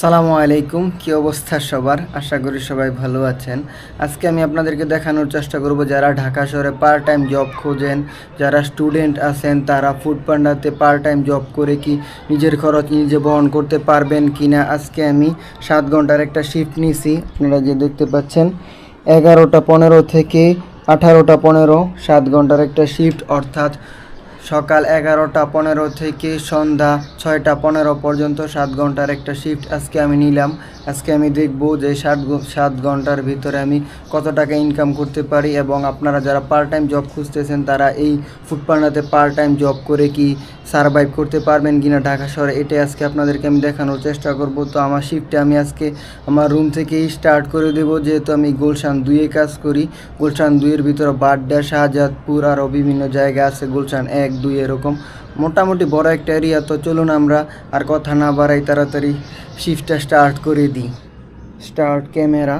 সালামু আলাইকুম, কি অবস্থা সবার? আশা করি সবাই ভালো আছেন। আজকে আমি আপনাদেরকে দেখানোর চেষ্টা করব যারা ঢাকা শহরে পার্ট টাইম জব খোঁজেন, যারা স্টুডেন্ট আছেন, তারা ফুড পান্ডাতে পার্ট টাইম জব করে কি নিজের খরচ নিজে বহন করতে পারবেন কি না আজকে আমি সাত ঘণ্টার একটা শিফট নিয়েছি আপনারা যে দেখতে পাচ্ছেন, এগারোটা পনেরো থেকে আঠারোটা পনেরো, সাত ঘণ্টার একটা শিফট অর্থাৎ সকাল এগারোটা পনেরো থেকে সন্ধ্যা ছয়টা পনেরো পর্যন্ত সাত ঘণ্টার একটা শিফট আজকে আমি নিলাম। আজকে আমি দেখব যে সাত সাত ঘণ্টার ভিতরে আমি কত টাকা ইনকাম করতে পারি এবং আপনারা যারা পার্ট টাইম জব খুঁজতেছেন, তারা এই ফুডপান্ডাতে পার্ট টাইম জব করে কি সারভাইভ করতে পারবেন কিনা ঢাকা শহরে, এটাই আজকে আপনাদেরকে আমি দেখানোর চেষ্টা করব। তো আমার শিফটে আমি আজকে আমার রুম থেকেই স্টার্ট করে দেব, যেহেতু আমি গুলশান দুইয়ে কাজ করি। গুলশান দুইয়ের ভিতরে বাড্ডা, শাহজাদপুর আরও বিভিন্ন জায়গা আছে, গুলশান এক, দুই এরকম। মোটামুটি বড় একটা এরিয়া তো চলুন আমরা আর কথা না বাড়াই তাড়াতাড়ি শিফটটা স্টার্ট করে দিই। স্টার্ট ক্যামেরা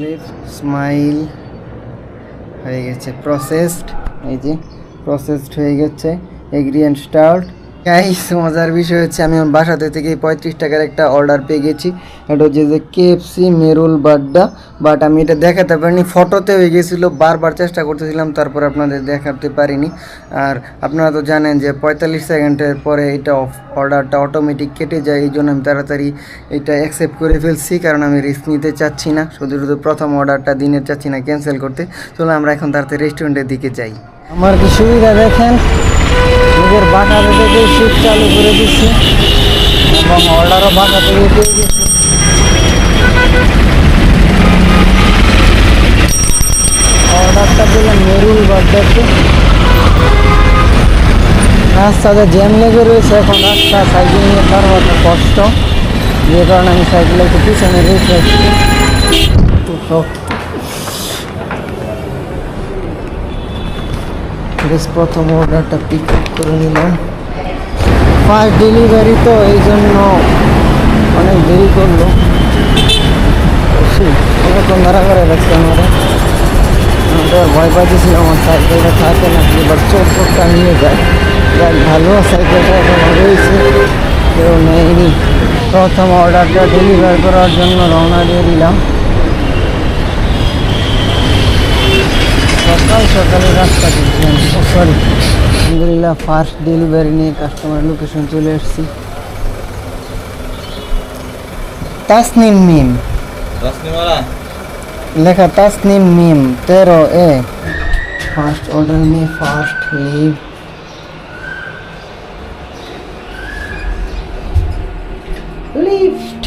লেফট স্মাইল হয়ে গেছে প্রসেসড এই যে। প্রসেসড হয়ে গেছে এগ্রি অ্যান্ড স্টার্ট গাইস মজার বিষয় হচ্ছে আমি আমার বাসাতে থেকে পঁয়ত্রিশ টাকার একটা অর্ডার পেয়ে গেছি। এটা হচ্ছে যে কেএফসি মেরুল বাড্ডা বাট আমি এটা দেখাতে পারিনি ফটোতে হয়ে গেছিল, বারবার চেষ্টা করতেছিলাম, তারপর আপনাদের দেখাতে পারিনি। আর আপনারা তো জানেন যে পঁয়তাল্লিশ সেকেন্ডের পরে এটা অর্ডারটা অটোমেটিক কেটে যায়, এই জন্য আমি তাড়াতাড়ি এটা অ্যাকসেপ্ট করে ফেলছি, কারণ আমি রিস্ক নিতে চাচ্ছি না। শুধু শুধু প্রথম অর্ডারটা দিনের চাচ্ছি না ক্যান্সেল করতে। চলো আমরা এখন তাড়াতাড়ি রেস্টুরেন্টের দিকে যাই। আমার কি সুবিধা দেখেন? নিজের বাসাতে থেকে শিফট চালু করে দিচ্ছি, এবং অর্ডারও বাসা থেকে পেয়ে গেছি অর্ডারটা দিলাম মেরুল বার্থডেতে রাস্তাতে জ্যাম লেগে রয়েছে, এখন রাস্তা সাইকেল নিয়ে কারও কষ্ট। যে কারণে আমি সাইকেল একটু পিছনে রেখে আসছি। প্রথম অর্ডারটা পিক আপ করে নিলাম। ফার্স্ট ডেলিভারি তো এই জন্য অনেক দেরি করল। অনেকক্ষণ ধরা করে রাখছে আমার আমরা ভয় পাচ্ছিলাম আমার সাইকেলটা থাকে না, এবার চোখ চোখটা নিয়ে যায়। যাক, ভালো সাইকেলটা এখন রয়েছে, কেউ নেয়নি। প্রথম অর্ডারটা ডেলিভার করার জন্য রওনা দিয়ে দিলাম। সকাল সকালে রাস্তা করছিলাম সরি আলহামদুলিল্লাহ ফার্স্ট ডেলিভারি নিয়ে কাস্টমার লোকেশন চলে এসেছি। তাসনিম মিম। লেখা তাসনিম মিম তেরো এ। ফার্স্ট অর্ডার নিয়ে ফার্স্ট লিভ লিফট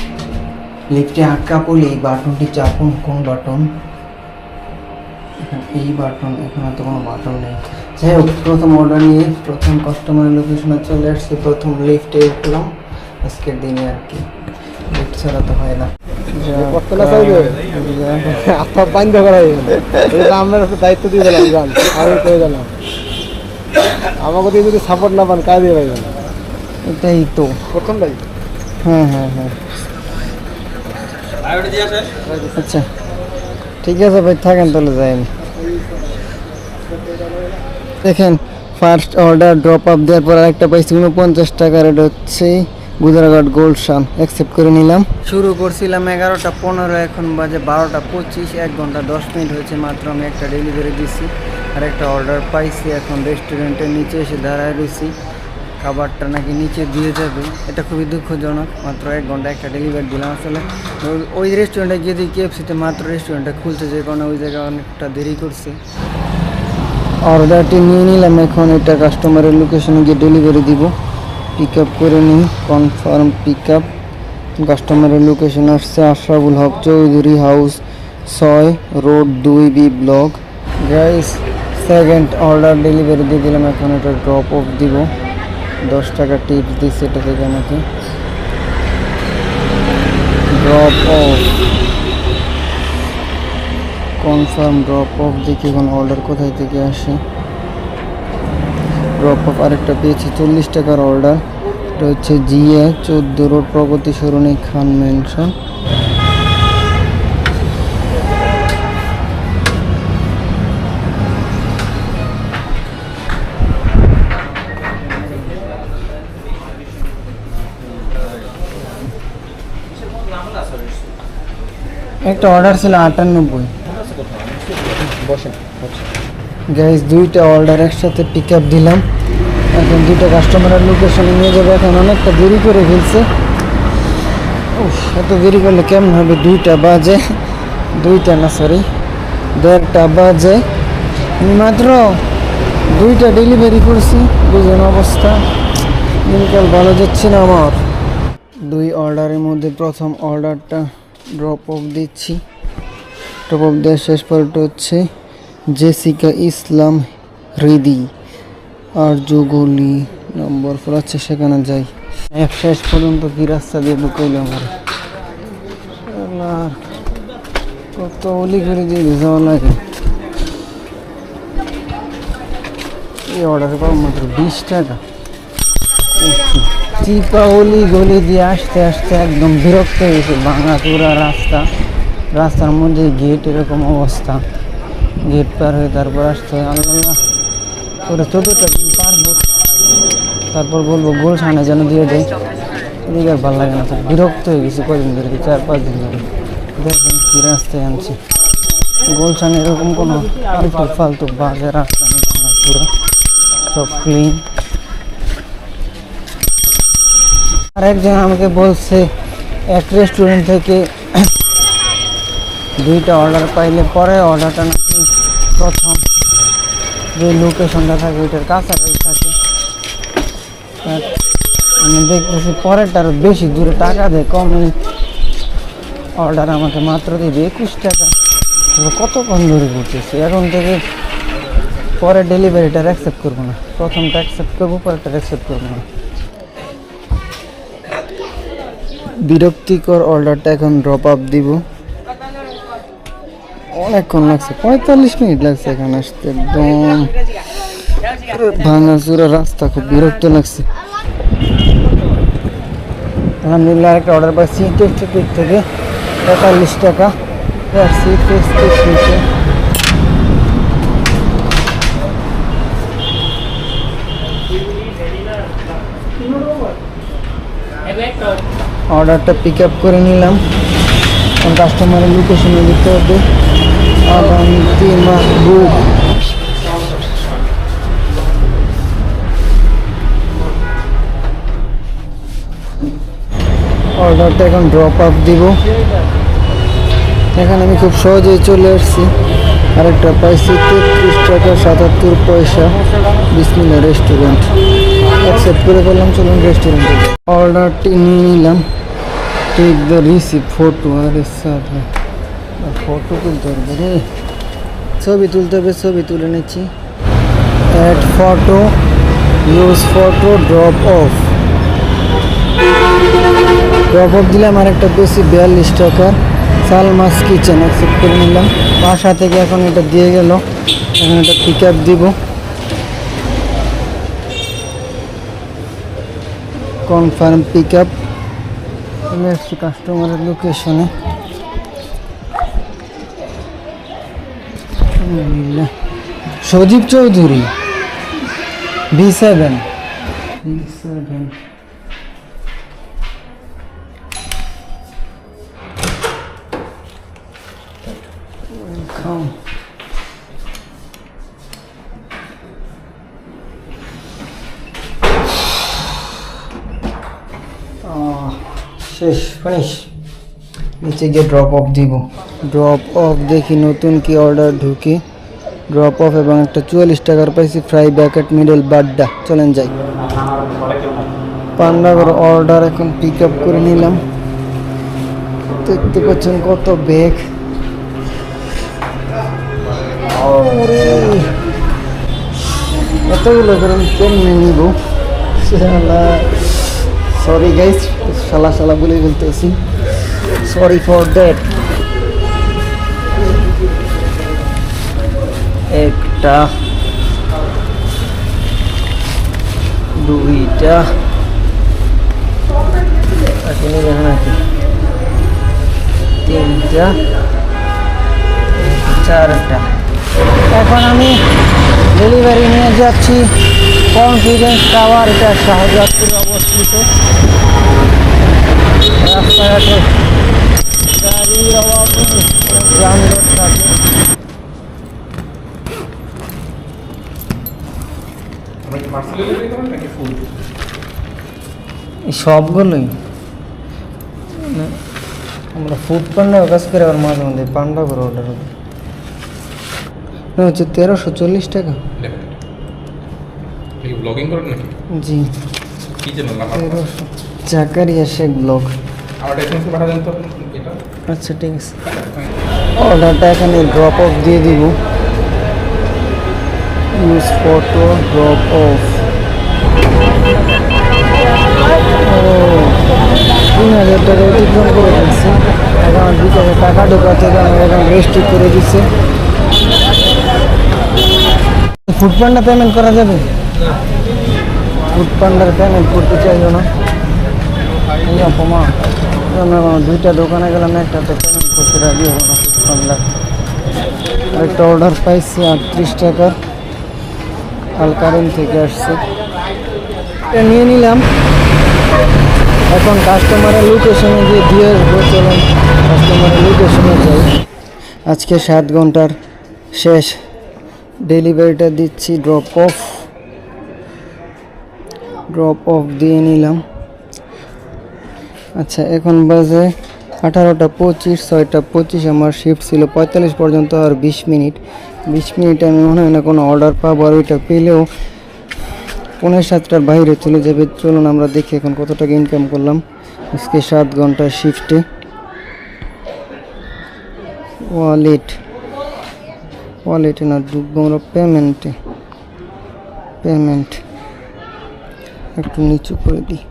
লিফটে আটকা পড়লে এই বাটনটি চাপুন কোন বাটন এই বাটন এখানে তো কোনো বাটন নেই। যাই হোক প্রথম অর্ডার নিয়ে প্রথম কাস্টমারের লোকেশনে চলে আসছে। প্রথম লিফটে উঠলাম। আজকের দিনে আর কি। লিফট ছাড়া তো হয় না। হয়ে। গেল। এটা আমরা একটা দায়িত্ব দিয়ে দিলাম গান আমি করে দিলাম আমাকে দিয়ে যদি সাপোর্ট না পান কাজ দিয়ে পাইবেন এটাই তো। প্রথমটাই হ্যাঁ হ্যাঁ হ্যাঁ। আচ্ছা। ঠিক আছে ভাই থাকেন তাহলে যাই। দেখেন ফার্স্ট অর্ডার ড্রপ আপ দেওয়ার পর আরেকটা পাইছি উনপঞ্চাশ টাকার এটা হচ্ছে। গুজরাঘাট গোল্ড শান অ্যাকসেপ্ট করে নিলাম। শুরু করছিলাম এগারোটা পনেরো, এখন বাজে বারোটা পঁচিশ, এক ঘণ্টা দশ মিনিট হয়েছে মাত্র, আমি একটা ডেলিভারি দিছি, আর একটা অর্ডার পাইছি, এখন রেস্টুরেন্টের নিচে এসে দাঁড়ায় রয়েছি। খাবারটা নাকি নিচে দিয়ে যাবে, এটা খুবই দুঃখজনক, মাত্র এক ঘণ্টা একটা ডেলিভারি দিলাম আসলে। ওই- রেস্টুরেন্টে গিয়ে দেখি কেএফসিতে মাত্র রেস্টুরেন্টটা খুলছে, যে কারণে ওই জায়গায় অনেকটা দেরি করছে। অর্ডারটি নিয়ে নিলাম। এখন এটা কাস্টমারের লোকেশনে গিয়ে ডেলিভারি দিব। পিক আপ করে নিই। কনফার্ম পিক আপ কাস্টমারের লোকেশন আসছে আশরাফুল হক চৌধুরী হাউস ছয় রোড দুই B block guys second order delivery দিয়ে দিলাম। এখন এটা ড্রপ অফ দিব। দশ টাকা টিপস দিচ্ছে এটা থেকে আমাকে drop off confirm drop off দেখি এখন অর্ডার কোথায় থেকে আসে। ড্রপ অফ আরেকটা পেয়েছি, চল্লিশ টাকার অর্ডার এটা হচ্ছে জিএ, চোদ্দ রোড প্রগতি সরণী খান মেনশন একটা অর্ডার ছিল আটানব্বই। বসেন গ্যাস দুইটা অর্ডার একসাথে পিক আপ দিলাম। এখন দুইটা কাস্টমারের লোকেশনে নিয়ে যাবে। এখন অনেকটা দেরি করে ফেলছে। এত দেরি করলে কেমন হবে? দুইটা বাজে। দুইটা না সরি দেড়টা বাজে। মাত্র দুইটা ডেলিভারি করছি। বুঝেন অবস্থা। দিনকাল ভালো যাচ্ছে না আমার। দুই অর্ডারের মধ্যে প্রথম অর্ডারটা ড্রপ অফ দিচ্ছি। ড্রপ অফ দেওয়ার শেষ পরটা হচ্ছে জেসিকা ইসলাম হৃদি আর যোগলি নম্বর ফোর আছে, সেখানে যাই। এক শেষ পর্যন্ত কি রাস্তা দিয়ে ঢুকাইল আমার? কত অলি করে দিয়ে যাওয়া লাগে এই অর্ডার পাবো মাত্র বিশ টাকা। চিপা অলি গলি দিয়ে আসতে আসতে একদম বিরক্ত হয়ে গেছে, ভাঙা রাস্তা। রাস্তার মধ্যে গেট এরকম অবস্থা। গেট পার হয়ে তারপর আসতে হয়। আল্লাহ ওটা চতুর্থ দিন পারব তারপর বলব গোল সামনে যেন দিয়ে দেয় এদিকে আর ভালো লাগে না বিরক্ত হয়ে গেছি কদিন ধরে চার, পাঁচ দিন ধরে। দেখেন কি রাস্তায় আনছি। গোল গোলশান এরকম কোনো ফালতু ফালতু বাজে রাস্তা নেই পুরো। সব ক্লিন আর একজন আমাকে বলছে, এক রেস্টুরেন্ট থেকে দুইটা অর্ডার পাইলে পরে অর্ডারটা নাকি প্রথম যে লোকেশনটা থাকে ওইটার কাছাকাছি থাকে। আমি দেখতেছি পরেরটা আরও বেশি দূরে টাকা দেয় কমে অর্ডার আমাকে মাত্র দিবে একুশ টাকা। কতক্ষণ ধরে করতেছি এখন থেকে পরে ডেলিভারিটা অ্যাকসেপ্ট করব না। প্রথমটা অ্যাকসেপ্ট করব পরেরটা অ্যাকসেপ্ট করব না। বিরক্তিকর অর্ডারটা এখন ড্রপ আপ দিব। অনেকক্ষণ লাগছে, পঁয়তাল্লিশ মিনিট লাগছে এখানে আসতে, একদম। ভাঙা চুরা রাস্তা, খুব বিরক্ত লাগছে। আলহামদুলিল্লাহ একটা অর্ডার পাচ্ছি টেস্ট কেক থেকে পঁয়তাল্লিশ টাকা। আসছি টেস্ট অর্ডারটা পিক আপ করে নিলাম। কাস্টমারের লোকেশনে দিতে হবে। আগামী মাহবুব অর্ডারটা এখন ড্রপ আপ দিব। এখানে আমি খুব সহজেই চলে আসছি। আরেকটা পাইছি তেত্রিশ টাকা সাতাত্তর পয়সা। বিসমিল্লা রেস্টুরেন্ট অ্যাকসেপ্ট করে বললাম চলুন রেস্টুরেন্টে অর্ডারটি নিয়ে নিলাম। টেক দ্য রিসিভ ফটো আরে সাথে ফটো তুলতে হবে রে। ছবি তুলতে হবে, ছবি তুলে নিচ্ছি। Add photo use photo drop off drop off দিলাম আর একটা বেশি বিয়াল্লিশ টাকা। সালমাস কিচেন অ্যাকসেপ্ট করে নিলাম। বাসা থেকে এখন এটা দিয়ে গেল। এখন এটা পিক আপ দিব। কনফার্ম পিক আপ কাস্টমারের লোকেশনে Sajib Chowdhury B seven. B seven. শেষ ফিনিশ নিচে গিয়ে ড্রপ অফ দিব। ড্রপ অফ দেখি নতুন কি অর্ডার ঢুকি। ড্রপ অফ এবং একটা চুয়াল্লিশ টাকার পাইছি ফ্রাই ব্যাকেট মিডল বাড্ডা। চলেন যাই। পান্ডাগর অর্ডার এখন পিক আপ করে নিলাম। দেখতে পাচ্ছেন কত ব্যাগ এতগুলো করে আমি কেমনে নিব? সরি গাইস শালা শালা বলে বলতেছি সরি ফর দ্যাট একটা দুইটা। আসলে তিনটা চারটা। এখন আমি ডেলিভারি নিয়ে যাচ্ছি। কনফিডেন্স টাওয়ার এটা শাহজাদপুরে অবস্থিত। যানজট থাকে। আমরা ফুড এই সবগুলোই। আমরা ফুড পান্ডাও কাজ করে আবার মাঝে মধ্যে পান্ডা করে অর্ডার হচ্ছে তেরোশো চল্লিশ টাকা। ব্লগিং করেন নাকি? জি। কি চ্যানেল? জাকারিয়া শেখ ব্লগ আমার এসএমএস পাঠা দেন তো এটা? আচ্ছা ঠিক আছে। অর্ডারটা এখানে ড্রপ অফ দিয়ে দিব। ইউজ ফটো ড্রপ অফ তিন হাজার টাকা অতিক্রম করে দিচ্ছি এখন টাকা ঢোকাতে আমার এখন রেস্ট্রিক করে দিচ্ছে। ফুড পেমেন্ট করা যাবে? ফুড পান্ডার পেমেন্ট করতে চাইছো না। দুইটা দোকানে গেলাম, একটা পেমেন্ট করতে রাজি হব না ফুড পান্ডার একটা অর্ডার পাইছি, আটত্রিশ টাকার আলকারেন থেকে আসছে। এটা নিয়ে নিলাম। এখন কাস্টমারের লোকেশনে গিয়ে দিয়ে আসব, চলুন কাস্টমারের লোকেশনে যাই। আজকে সাত ঘণ্টার শেষ। ডেলিভারিটা দিচ্ছি ড্রপ অফ ড্রপ অফ দিয়ে নিলাম। আচ্ছা এখন বাজে আঠারোটা পঁচিশ, ছয়টা পঁচিশ, আমার শিফট ছিল পঁয়তাল্লিশ পর্যন্ত আর বিশ মিনিট। বিশ মিনিটে আমি মনে হয় না কোনো অর্ডার পাবো, আর ওইটা পেলেও পনেরো সাতটার বাইরে চলে যাবে। চলুন আমরা দেখি এখন কত ইনকাম করলাম আজকে সাত ঘণ্টা শিফটে ওয়ালেট ওয়ালেটে না আমরা পেমেন্টে পেমেন্ট একটু নিচু করে দিই।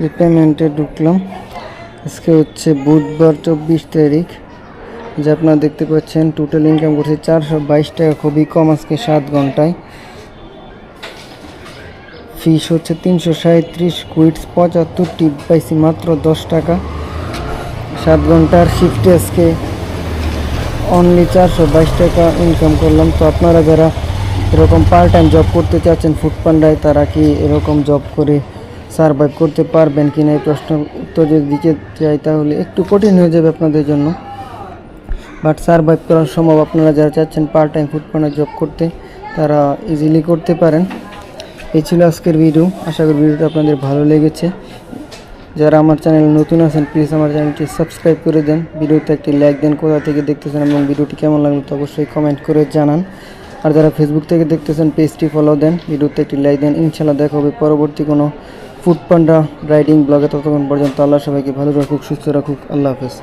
যে পেমেন্টে ঢুকলাম, আজকে হচ্ছে বুধবার চব্বিশ তারিখ। যে আপনারা দেখতে পাচ্ছেন টোটাল ইনকাম করছে চারশো বাইশ টাকা, খুবই কম আজকে সাত ঘন্টায়। ফিস হচ্ছে তিনশো সাঁত্রিশ কুইটস পঁচাত্তর টিপ পাইছি মাত্র দশ টাকা। সাত ঘণ্টার শিফটে আজকে অনলি চারশো বাইশ টাকা ইনকাম করলাম। তো আপনারা যারা এরকম পার্ট টাইম জব করতে চাচ্ছেন ফুড পান্ডায় তারা কি এরকম জব করে সার্ভাইভ করতে পারবেন কি না? এই প্রশ্ন উত্তর যদি দিতে চাই তাহলে একটু কঠিন হয়ে যাবে আপনাদের জন্য। বাট সার্ভাইভ করার সম্ভব। আপনারা যারা চাচ্ছেন পার্ট টাইম ফুড পান্ডায় জব করতে, তারা ইজিলি করতে পারেন। এই ছিল আজকের ভিডিও আশা করি ভিডিওটা আপনাদের ভালো লেগেছে। যারা আমার চ্যানেলে নতুন আছেন প্লিজ আমার চ্যানেলটি সাবস্ক্রাইব করে দেন। ভিডিওতে একটি লাইক দেন। কোথা থেকে দেখতেছেন এবং ভিডিওটি কেমন লাগল তো অবশ্যই কমেন্ট করে জানান। আর যারা ফেসবুক থেকে দেখতেছেন পেজটি ফলো দেন, ভিডিওতে একটি লাইক দেন। ইনশাল্লাহ দেখা হবে পরবর্তী কোনো ফুড পান্ডা রাইডিং ব্লগে ততক্ষণ পর্যন্ত আল্লাহ সবাইকে ভালো রাখুক, সুস্থ রাখুক। আল্লাহ হাফেজ।